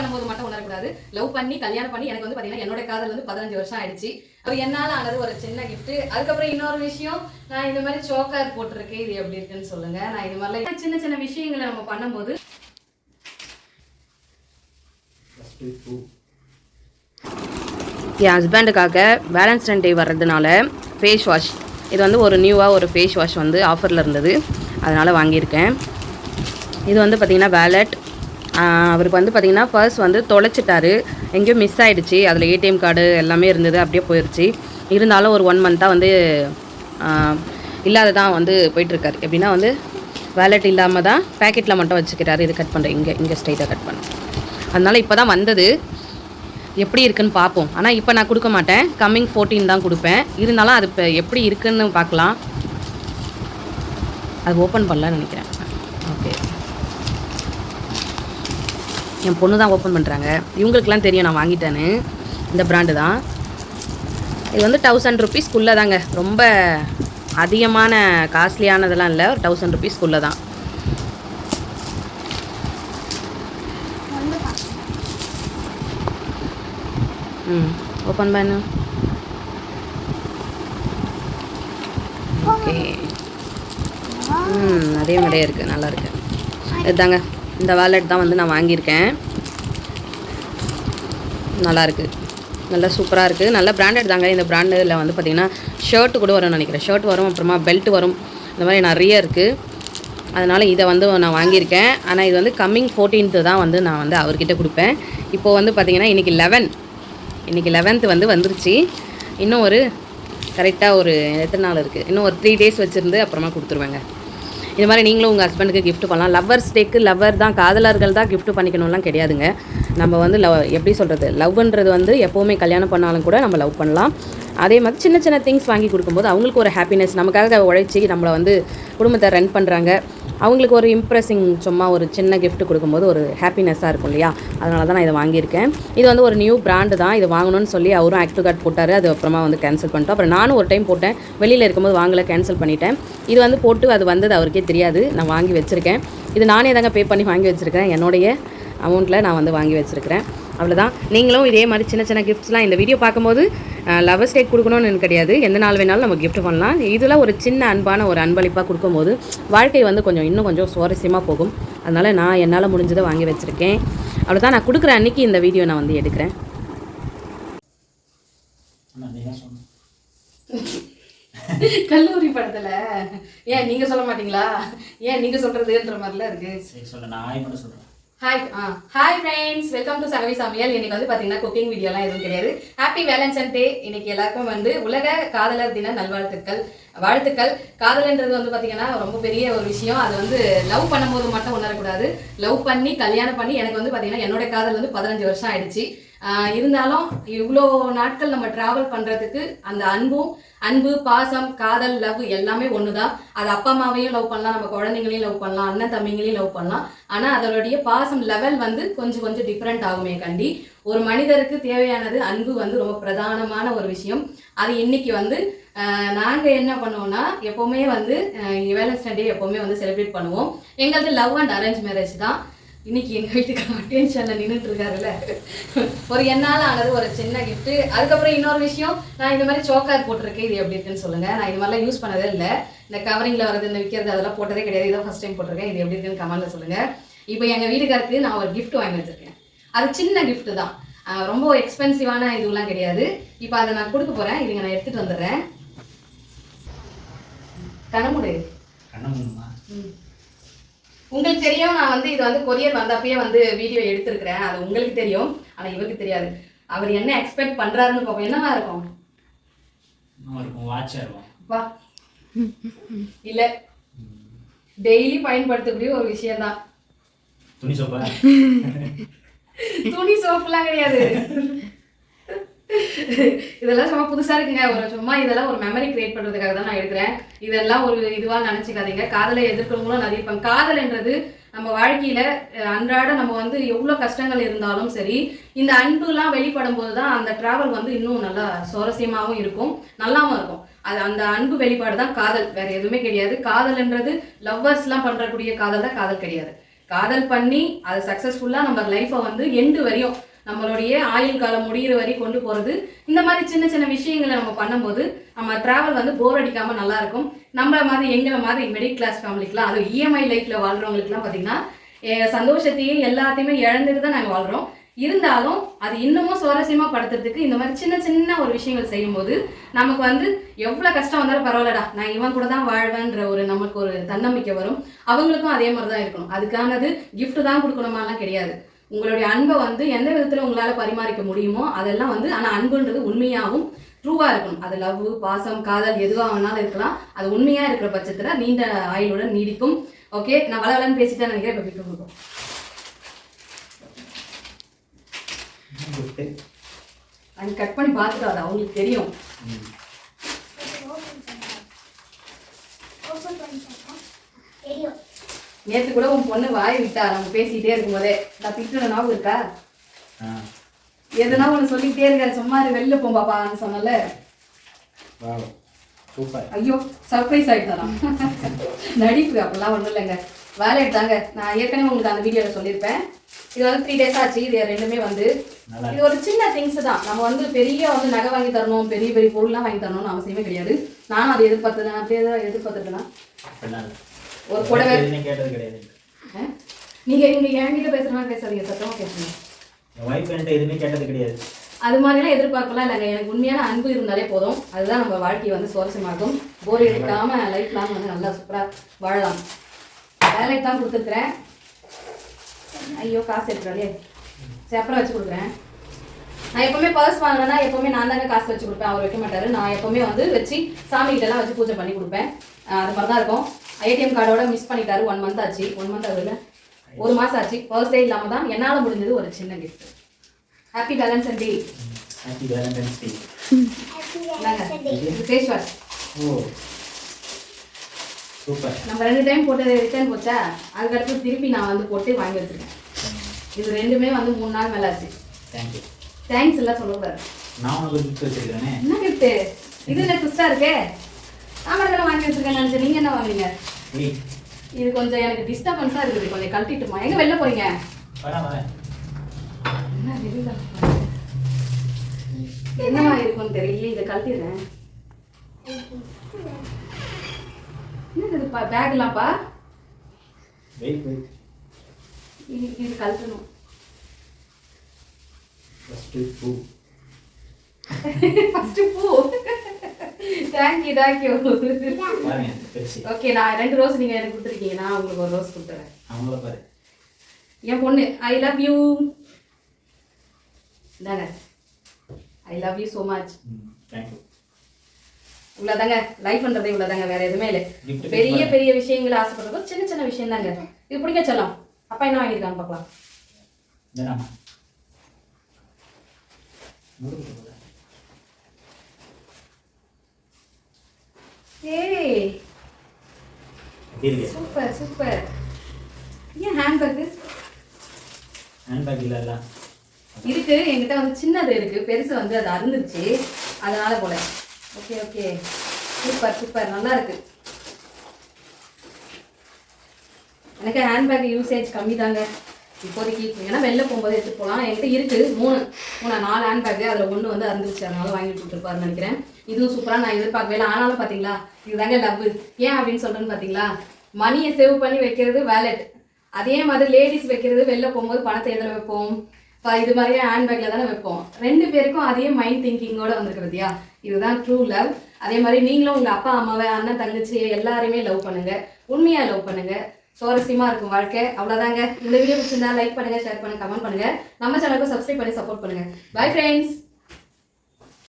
பண்ணும்போது மட்டும் உணரக்கூடாது. லவ் பண்ணி கல்யாணம் பண்ணி எனக்கு வந்து பார்த்தீங்கன்னா என்னோட காதல் வந்து பதினஞ்சு வருஷம் ஆயிடுச்சு. அப்போ என்னால் ஆனது ஒரு சின்ன கிஃப்ட் அதுக்கப்புறம் இன்னொரு விஷயம் நான் இந்த மாதிரி சோக்கர் போட்டிருக்கேன் இது எப்படி இருக்குன்னு சொல்லுங்க. நான் இது மாதிரிலாம் சின்ன சின்ன விஷயங்களை நம்ம பண்ணும்போது என் ஹஸ்பண்டுக்காக வேலன்ஸ்டன் டே வர்றதுனால ஃபேஸ் வாஷ் இது வந்து ஒரு நியூவாக ஒரு ஃபேஸ் வாஷ் வந்து ஆஃபரில் இருந்தது. அதனால் வாங்கியிருக்கேன். இது வந்து பார்த்திங்கன்னா வேலட் அவருக்கு வந்து பார்த்திங்கன்னா பர்ஸ் வந்து தொலைச்சிட்டாரு. எங்கேயோ மிஸ் ஆகிடுச்சி அதில் ஏடிஎம் கார்டு எல்லாமே இருந்தது அப்படியே போயிடுச்சு இருந்தாலும் ஒரு ஒன் மந்த்தாக வந்து இல்லாததான் வந்து போயிட்டுருக்காரு. எப்படின்னா வந்து வேலட் இல்லாமல் தான் பேக்கெட்டில் மட்டும் வச்சுக்கிறாரு. இது கட் பண்ணுறேன் இங்கே இங்கே ஸ்ட்ரைட்டாக கட் பண்ண. அதனால் இப்போ தான் வந்தது. எப்படி இருக்குன்னு பார்ப்போம் ஆனால் இப்போ நான் கொடுக்க மாட்டேன். கம்மிங் ஃபோர்டீன் தான் கொடுப்பேன். இருந்தாலும் அது இப்போ எப்படி இருக்குன்னு பார்க்கலாம். அது ஓப்பன் பண்ணலான்னு நினைக்கிறேன். ஓகே என் பொண்ணு தான் ஓப்பன் பண்ணுறாங்க இவங்களுக்குலாம் தெரியும் நான் வாங்கிட்டேன்னு. இந்த பிராண்டு தான். இது வந்து தௌசண்ட் ருபீஸ்க்குள்ளே தாங்க. ரொம்ப அதிகமான காஸ்ட்லியானதெல்லாம் இல்லை. ஒரு தௌசண்ட் ருபீஸ்க்குள்ளே தான். ம் ஓப்பன் பண்ணு. ஓகே. ம் அதே மாதிரியே இருக்குது நல்லா இருக்கு. இதுதாங்க இந்த வாலெட் தான் வந்து நான் வாங்கியிருக்கேன். நல்லாயிருக்கு. நல்லா சூப்பராக இருக்குது நல்ல பிராண்டட் தாங்க. இந்த பிராண்டில் வந்து பார்த்திங்கன்னா ஷர்ட் கூட வரும்னு நினைக்கிறேன். ஷர்ட் வரும் அப்புறமா பெல்ட் வரும். இந்த மாதிரி நிறைய இருக்குது அதனால் இதை வந்து நான் வாங்கியிருக்கேன். ஆனால் இது வந்து கம்மிங் ஃபோர்டீன்த்து தான் வந்து நான் வந்து அவர்கிட்ட கொடுப்பேன். இப்போது வந்து பார்த்திங்கன்னா இன்றைக்கி லெவன் இன்றைக்கி லெவன்த்து வந்து வந்துருச்சு. இன்னும் ஒரு கரெக்டாக ஒரு எத்தனை நாள் இருக்குது இன்னும் ஒரு த்ரீ டேஸ் வச்சுருந்து அப்புறமா கொடுத்துருவேங்க. இது மாதிரி நீங்களும் உங்கள் ஹஸ்பண்டுக்கு கிஃப்ட் பண்ணலாம். லவ்வர்ஸ் டேக்கு லவ்வர் தான் காதலர்கள் தான் கிஃப்ட் பண்ணிக்கணும்லாம் கிடையாதுங்க. நம்ம வந்து லவ் எப்படி சொல்கிறது லவ்ன்றது வந்து எப்போவுமே கல்யாணம் பண்ணாலும் கூட நம்ம லவ் பண்ணலாம். அதே மாதிரி சின்ன சின்ன திங்ஸ் வாங்கி கொடுக்கும்போது அவங்களுக்கு ஒரு ஹாப்பினஸ் நமக்காக உழைச்சி நம்மளை வந்து குடும்பத்தை ரன் பண்ணுறாங்க அவங்களுக்கு ஒரு இம்ப்ரெஸிங் சும்மா ஒரு சின்ன கிஃப்ட் கொடுக்கும்போது ஒரு ஹாப்பினஸ்ஸாக இருக்கும் இல்லையா? அதனால தான் நான் இதை வாங்கியிருக்கேன். இது வந்து ஒரு நியூ பிராண்டு தான். இது வாங்கணும்னு சொல்லி அவரும் ஆக்டிவ் கார்டு போட்டார். அது அப்புறமா வந்து கேன்சல் பண்ணிட்டோம். அப்புறம் நானும் ஒரு டைம் போட்டேன். வெளியில் இருக்கும்போது வாங்கலை கேன்சல் பண்ணிட்டேன். இது வந்து போட்டு அது வந்தது அவருக்கே தெரியாது. நான் வாங்கி வச்சுருக்கேன். இது நானே தாங்க பே பண்ணி வாங்கி வச்சுருக்கேன். என்னுடைய அமௌண்ட்டில் நான் வந்து வாங்கி வச்சுருக்கிறேன். அவ்வளோதான் நீங்களும் இதே மாதிரி சின்ன சின்ன கிஃப்ட்ஸ்லாம் இந்த வீடியோ பார்க்கும்போது லவர்ஸ் டேக் கொடுக்கணும்னு எனக்கு கிடையாது. எந்த நாள் வேணாலும் நம்ம gift பண்ணலாம். இதில் ஒரு சின்ன அன்பான ஒரு அன்பளிப்பாக கொடுக்கும்போது வாழ்க்கை வந்து கொஞ்சம் இன்னும் கொஞ்சம் சுவாரஸ்யமாக போகும். அதனால் நான் என்னால் முடிஞ்சதை வாங்கி வச்சுருக்கேன். அவ்வளோதான் நான் கொடுக்குற அன்னைக்கு இந்த வீடியோ நான் வந்து எடுக்கிறேன். கல்லூரி படத்துல. ஏன் நீங்க சொல்ல மாட்டீங்களா? ஏன் நீங்க சொல்றதுன்ற மாதிரிலாம் இருக்கு. சரி சொல்ல. நான் மட்டும் சொல்கிறேன் hi ah hi friends welcome to சகவி சமையல் இன்னைக்கு வந்து பார்த்தீங்கன்னா குக்கிங் வீடியோலாம் எதுவும் கிடையாது. ஹாப்பி வேலன்சன் டே இன்னைக்கு எல்லாருக்கும் வந்து உலக காதலர் தின நல்வாழ்த்துக்கள். வாழ்த்துக்கள். காதல்ன்றது வந்து பார்த்தீங்கன்னா ரொம்ப பெரிய ஒரு விஷயம். அது வந்து லவ் பண்ணும்போது மட்டும் உணரக்கூடாது. லவ் பண்ணி கல்யாணம் பண்ணி எனக்கு வந்து பார்த்தீங்கன்னா என்னோட காதல் வந்து பதினஞ்சு வருஷம் ஆயிடுச்சு. இருந்தாலும் இவ்வளோ நாட்கள் நம்ம டிராவல் பண்ணுறதுக்கு அந்த அன்பும் அன்பு பாசம் காதல் லவ் எல்லாமே ஒன்று தான் அது அப்பா அம்மாவையும் லவ் பண்ணலாம் நம்ம குழந்தைங்களையும் லவ் பண்ணலாம் அண்ணன் தம்பிங்களையும் லவ் பண்ணலாம். ஆனால் அதனுடைய பாசம் லெவல் வந்து கொஞ்சம் கொஞ்சம் டிஃப்ரெண்ட் ஆகுமே கண்டி. ஒரு மனிதருக்கு தேவையானது அன்பு வந்து ரொம்ப பிரதானமான ஒரு விஷயம். அது இன்னைக்கு வந்து நாங்கள் என்ன பண்ணுவோம்னா எப்போவுமே வந்து வேலன்ஸ் டே எப்போவுமே வந்து செலிப்ரேட் பண்ணுவோம். எங்களது லவ் அண்ட் அரேஞ்ச் மேரேஜ் தான். இன்னைக்கு எங்கள் வீட்டுக்கு அட்டென்ஷனில் நின்றுட்டு இருக்காருல்ல ஒரு என்னால் ஆனது ஒரு சின்ன gift. அதுக்கப்புறம் இன்னொரு விஷயம் நான் இந்த மாதிரி சோக்கார் போட்டிருக்கேன் இது எப்படி இருக்குன்னு சொல்லுங்கள் நான் இது மாதிரிலாம் யூஸ் பண்ணதே இல்லை. இந்த கவரிங்கில் வரது இந்த விற்கிறது அதெல்லாம் போட்டதே கிடையாது. இதான் ஃபஸ்ட் டைம் போட்டிருக்கேன். இது எப்படி இருக்குன்னு கமெண்ட்டில் சொல்லுங்கள் இப்போ எங்கள் வீட்டுக்காருக்கு நான் ஒரு gift வாங்கி வச்சிருக்கேன். அது சின்ன gift தான். ரொம்ப எக்ஸ்பென்சிவான இதுலாம் கிடையாது. இப்போ அதை நான் கொடுக்க போகிறேன் இதுங்க நான் எடுத்துகிட்டு வந்துடுறேன். கணமுடு கண்ண மூணுமா உங்களுக்கு தெரியும் நான் வந்து இது வந்து கொரியர் வந்தப்பயே வந்து வீடியோ எடுத்திருக்கிறேன். அது உங்களுக்கு தெரியும் ஆனா இவருக்கு தெரியாது. அவர் என்ன எக்ஸ்பெக்ட் பண்றாருன்னு பார்ப்போம் என்னவா இருக்கும்? வா. இல்ல. டெய்லி பயன்படுத்தக்கூடிய ஒரு விஷயம்தான். துணி சோப்பா துணி சோப்புலாம் கிடையாது. இதெல்லாம் சும்மா புதுசா இருக்குங்க. ஒரு சும்மா இதெல்லாம் ஒரு மெமரி கிரியேட் பண்றதுக்காக தான் நான் எடுக்கிறேன். இதெல்லாம் ஒரு இதுவா நினைச்சுக்காதீங்க. காதலை எதிர்க்கிறவங்களும் நிறைய இருப்பாங்க காதல்ன்றது நம்ம வாழ்க்கையில அன்றாட நம்ம வந்து எவ்வளவு கஷ்டங்கள் இருந்தாலும் சரி இந்த அன்புலாம் வெளிப்படும் போது தான் அந்த டிராவல் வந்து இன்னும் நல்லா சுவாரஸ்யமாகவும் இருக்கும் நல்லாவும் இருக்கும். அது அந்த அன்பு வெளிப்பாடு தான் காதல். வேற எதுவுமே கிடையாது. காதல்ன்றது லவ்வர்ஸ்லாம் பண்றக்கூடிய காதல் தான் காதல் கிடையாது. காதல் பண்ணி அது சக்ஸஸ்ஃபுல்லாக நம்ம லைஃப்பை வந்து எண்டு வரையும் நம்மளுடைய ஆயுள் காலம் முடியிற வரை கொண்டு போகிறது இந்த மாதிரி சின்ன சின்ன விஷயங்களை நம்ம பண்ணும்போது நம்ம ட்ராவல் வந்து போர் அடிக்காமல் நல்லாயிருக்கும் நம்மளை மாதிரி எங்களை மாதிரி மிடில் கிளாஸ் ஃபேமிலிக்கெலாம் அது இஎம்ஐ லைஃப்பில் வாழ்கிறவங்களுக்குலாம் பார்த்தீங்கன்னா சந்தோஷத்தையும் எல்லாத்தையுமே இழந்துட்டு தான் நாங்கள் வாழ்கிறோம் இருந்தாலும் அது இன்னமும் சுவாரஸ்யமாக படுத்துறதுக்கு இந்த மாதிரி சின்ன சின்ன ஒரு விஷயங்கள் செய்யும்போது நமக்கு வந்து எவ்வளோ கஷ்டம் வந்தாலும் பரவாயில்லடா நான் இவன் கூட தான் வாழ்வேன்ற ஒரு நமக்கு ஒரு தன்னம்பிக்கை வரும். அவங்களுக்கும் அதே மாதிரி தான் இருக்கணும். அதுக்கானது கிஃப்ட் தான் கொடுக்கணுமாலாம் கிடையாது. உங்களுடைய அன்பை வந்து எந்த விதத்தில் உங்களால் பரிமாறிக்க முடியுமோ அதெல்லாம் வந்து ஆனால் அன்புன்றது உண்மையாகவும் ட்ரூவாக இருக்கணும். அது லவ் பாசம் காதல் எதுவாக வேணாலும் இருக்கலாம். அது உண்மையாக இருக்கிற பட்சத்தில் நீண்ட ஆயுளுடன் நீடிக்கும். ஓகே நான் வளவலன்னு பேசிட்டேன் நினைக்கிறேன். இப்போ பிக்கு கொடுக்கும் அது கட் பண்ணி பார்த்துட்டு அது அவங்களுக்கு தெரியும். தெரியும் நேற்று கூட உன் பொண்ணு வாய் விட்டா நம்ம பேசிக்கிட்டே இருக்கும்போதே. நான் திட்டுன ஞாபகம் இருக்கா? எதுனா ஒன்று சொல்லிக்கிட்டே இருக்காரு. சும்மா வெளில போ பாப்பான்னு சொன்னல ஐயோ சர்ப்ரைஸ் ஆகிட்டாராம் நடிப்பு அப்படிலாம் ஒன்றும் இல்லைங்க. வேலை எடுத்தாங்க. நான் ஏற்கனவே உங்களுக்கு அந்த வீடியோவில் சொல்லியிருப்பேன். இது வந்து த்ரீ டேஸ் ஆச்சு. இது ரெண்டுமே வந்து இது ஒரு சின்ன திங்ஸ் தான். நம்ம வந்து பெரிய வந்து நகை வாங்கி தரணும் பெரிய பெரிய பொருள்லாம் வாங்கி தரணும்னு அவசியமே கிடையாது. நானும் அதை எதிர்பார்த்தேன் நான் அப்படியே இல்லை. ஒரு புடவை கேட்டது கிடையாது? நீங்க இங்க என்கிட்ட பேசுற மாதிரி பேசாதீங்க சத்தமா பேசுங்க. என் ஒய்ஃப் என்கிட்ட எதுவுமே கேட்டது கிடையாது. அது மாதிரிலாம் எதிர்பார்க்கலாம் இல்லைங்க. எனக்கு உண்மையான அன்பு இருந்தாலே போதும். அதுதான் நம்ம வாழ்க்கையை வந்து சுவாரஸ்யமாக்கும். போர் எடுக்காம லைஃப் லாங் வந்து நல்லா சூப்பரா வாழலாம். வேலைக்கு தான் கொடுத்துருக்குறேன். ஐயோ காசு எடுக்கிறாளே சரி அப்புறம் வச்சு கொடுக்குறேன். நான் எப்பவுமே பர்ஸ் வாங்கினேன்னா எப்பவுமே நான் தாங்க காசு வச்சு கொடுப்பேன். அவர் வைக்க மாட்டாரு. நான் எப்பவுமே வந்து வச்சு சாமி கிட்ட எல்லாம் வச்சு பூஜை பண்ணி கொடுப்பேன். அது மாதிரி தான் இருக்கும். ஏடிஎம் கார்டோட மிஸ் பண்ணிட்டாரு. ஒன் மந்த் ஆச்சு. ஒன் மந்த் ஆகுதுல்ல ஒரு மாசம் ஆச்சு. பர்ஸ்டே இல்லாம தான் என்னால முடிஞ்சது ஒரு சின்ன gift happy balance day happy Valentine's day இது ஃபேஸ் வாஷ் ஓ. சூப்பர். நம்ம ரெண்டு டைம் போட்டது ரிட்டர்ன் போச்சா? அதுக்கடுத்து திருப்பி நான் வந்து போட்டு வாங்கி வச்சிருக்கேன். இது ரெண்டுமே வந்து மூணு நாள் மேல ஆச்சு. தேங்க்யூ தேங்க்ஸ் எல்லாம் சொல்லக்கூடாது. நான் உனக்கு கிஃப்ட் வச்சிருக்கிறேனே. என்ன கிஃப்ட் இது என்ன ட்விஸ்டா இருக்கே? ஆமாம் வாங்கி வச்சிருக்கேன் நினைச்சேன். நீங்க என்ன வாங்குறீங்க? இது கொஞ்சம் எனக்கு டிஸ்டர்பன்ஸா இருக்குது. கொஞ்சம் கழட்டிட்டுமா எங்க வெளில போறீங்க? என்ன வெளியில என்னவா இருக்கும்னு தெரியல இதை கழட்டிடுறேன். என்னது இது பேக்லாம்ப்பா? Wait wait. இது இது கழட்டணும். ஃபஸ்ட்டு பூ. ஃபர்ஸ்ட் பூ தேங்க்யூ தேங்க்யூ பாருங்க பெருசு ஓகே நான் ரெண்டு ரோஸ் நீங்க எனக்கு கொடுத்துருக்கீங்க. நான் உங்களுக்கு ஒரு ரோஸ் கொடுத்துறேன். அவங்கள பாரு. என் பொண்ணு ஐ லவ் யூ இந்தாங்க. I love you so much hmm thank you இவ்வளோதாங்க லைஃப்ன்றதே இவ்வளோதாங்க வேற எதுவுமே இல்லை. பெரிய. பெரிய விஷயங்களை ஆசைப்படுறதோ சின்ன சின்ன விஷயம் தாங்க இது பிடிக்க சொல்லலாம் அப்பா என்ன வாங்கியிருக்கான்னு பார்க்கலாம். ஏய். சூப்பர் சூப்பர் ஏன் ஹேண்ட்பேக்கு ஹேண்ட்பேக் இல்லைல்ல. இருக்கு. என்கிட்ட வந்து சின்னது இருக்கு. பெருசு வந்து அது அருந்துச்சு அதனால போல. ஓகே ஓகே சூப்பர் சூப்பர் நல்லா இருக்கு. எனக்கு ஹேண்ட்பேக் யூசேஜ் கம்மி தாங்க இப்போதைக்கு ஏன்னா வெளில போகும்போது எடுத்துட்டு போகலாம் என்கிட்ட இருக்கு. மூணு. மூணு நாலு ஹேண்ட்பேக் அதில் ஒன்று வந்து அருந்துச்சு அதனால வாங்கி கொடுத்துருப்பாருன்னு நினைக்கிறேன். இதுவும் சூப்பராக நான் எதிர்பார்க்கவே இல்லை. ஆனாலும் பார்த்தீங்களா இதுதாங்க டப்பு ஏன் அப்படின்னு சொல்கிறேன்னு பார்த்தீங்களா மணியை சேவ் பண்ணி வைக்கிறது வேலெட் அதே மாதிரி லேடிஸ் வைக்கிறது வெளில போகும்போது பணத்தை எதில் வைப்போம்? இப்போ இது மாதிரியே ஹேண்ட்பேக்ல தானே வைப்போம். ரெண்டு பேருக்கும் அதே மைண்ட் திங்கிங்கோட வந்திருக்கு பார்த்தியா இதுதான் ட்ரூ லவ் அதே மாதிரி நீங்களும் உங்கள் அப்பா அம்மாவை அண்ணன் தங்கச்சி எல்லாருமே லவ் பண்ணுங்கள் உண்மையாக லவ் பண்ணுங்கள் சுவாரஸ்யமாக இருக்கும் வாழ்க்கை. அவ்வளோதாங்க இந்த வீடியோ பிடிச்சிருந்தா லைக் பண்ணுங்கள் ஷேர் பண்ணுங்கள் கமெண்ட் பண்ணுங்கள் நம்ம சேனலுக்கு சப்ஸ்கிரைப் பண்ணி சப்போர்ட் பண்ணுங்கள் பை ஃப்ரெண்ட்ஸ்